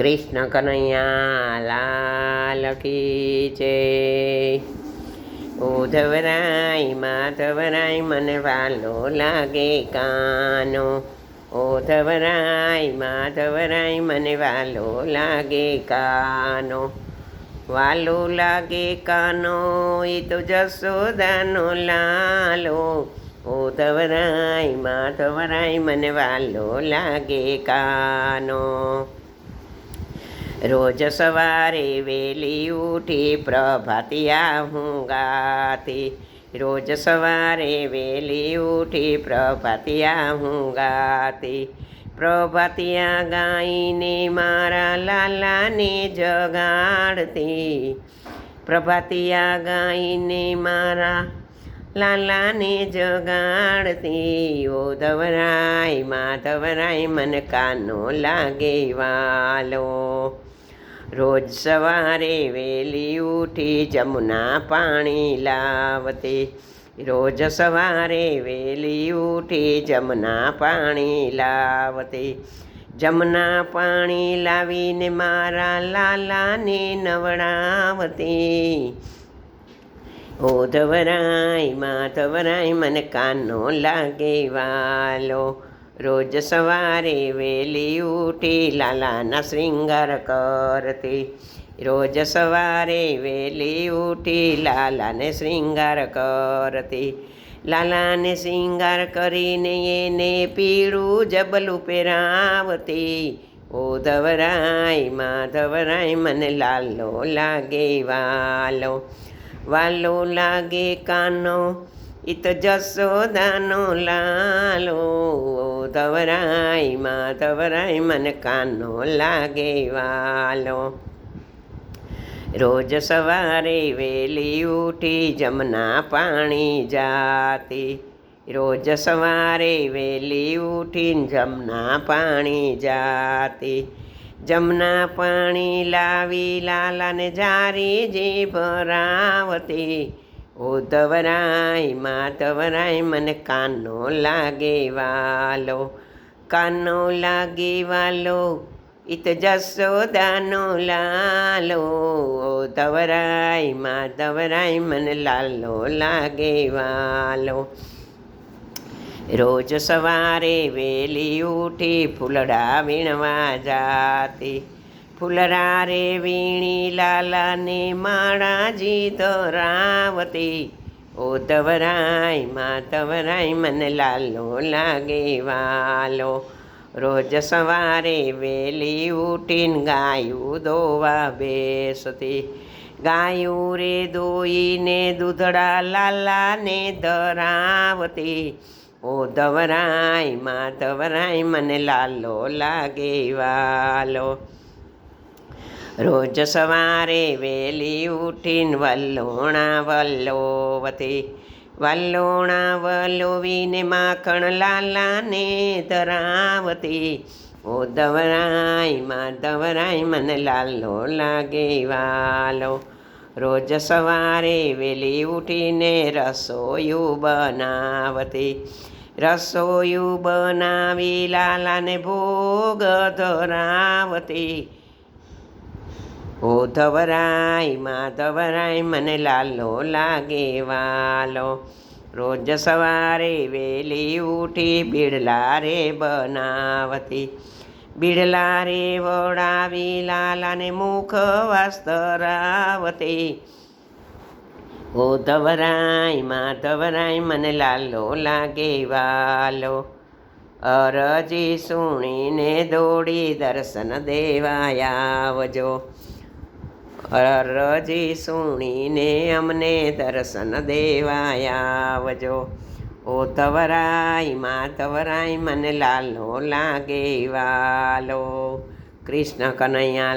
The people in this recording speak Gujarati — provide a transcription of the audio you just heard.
કૃષ્ણ કનૈયા, લાલ કી છે ઓધવરાય માધવરાય, મને વાલો લાગે કાનો. ઓધવરાય માધવરાય, મને વાલો લાગે કાનો. વાલો લાગે કાનો એ તો જસોદાનો લાલો. ઓધવરાય માધવરાય, મને વાલો લાગે કાનો. રોજ સવારે વેલી ઉઠી પ્રભાતિયા હું ગાતી. રોજ સવારે વેલી ઉઠી પ્રભાતિયા હું ગાતી. પ્રભાતિયા ગાઈને મારા લાલાને જગાડતી. પ્રભાતિયા ગાઈને મારા લાલાને જગાડતી. ઓ ધવરાય માધવરાય મન કાનો લાગે વાલો. રોજ સવારે વેલી ઉઠી જમુના પાણી લાવતી. રોજ સવારે વેલી ઉઠી જમના પાણી લાવતી. જમના પાણી લાવીને મારા લાલાને નવડાવતી. ઓ ધવરાય માધવરાય, મને કાનો લાગે વાલો. રોજ સવારે વેલી ઉઠી લાલાના શ્રીંગાર કરતી. રોજ સવારે વેલી ઉઠી લાલાને શ્રીંગાર કરતી. લાલાને શ્રીંગાર કરીને એને પીળું જબલું પહેરાવતી. ઓ ધવરાય માધવરાય, મને લાલો લાગે, વાલો વાલો લાગે કાનો. ઈ જસો દાનો લાલો ધવરાય માધવરાય મને કાનો લાગે વાલો રોજ સવારે વેલી ઉઠી જમના પાણી જાતી રોજ સવારે વેલી ઉઠી જમના પાણી જાતી જમના પાણી લાવી લાલાને જારી જે ભરાવતી ઓ ધવરાય માધવરાય, મને કાનો લાગે વાલો, કાનો લાગે વાલો ઇત જસોદાનો લાલો. ઓ ધવરાય માધવરાય, મને લાલો લાગે વાલો. રોજ સવારે વેલી ઉઠી ફૂલડા વીણવા જાતી ફૂલડા રે વીણી લાલાને માળાજી ધરાવતી ઓ તવરાય માતવરાય મને લાલો લાગે વાલો. રોજ સવારે વેલી ઉઠીને ગાયું દોવા બેસતી. ગાયું રે દોઈને દૂધડા લાલાને ધરાવતી. ઓ ધવરાય માધવરાય મને લાલો લાગે વાલો. રોજ સવારે વેલી ઉઠીને વલ્લોણા વલ્લોવતી, વલ્લોણા વલોવીને માખણ લાલાને ધરાવતી. ઓ ધવરાય માધવરાય મને લાલો લાગે વાલો. રોજ સવારે વેલી ઉઠીને રસોયું બનાવતી. રસોયું બનાવી લાલાને ભોગ ધરાવતી. ઓ ધવરાય માધવરાય, મને લાલો લાગે વાલો. રોજ સવારે વેલી ઉઠી, બિડલા રે બનાવતી. બિડલા રે વડાવી, લાલાને મુખ વાસ્તરાવતી. ઓ ધવરાય માધવરાય, મને લાલો લાગે વાલો. અરજી સુણીને દોડી દર્શન દેવાયા આવજો. અરજી સુણીને અમને દર્શન દેવાયાવજો ઓ ધવરાય માધવરાય મને લાલો લાગે વાલો. કૃષ્ણ કનૈયા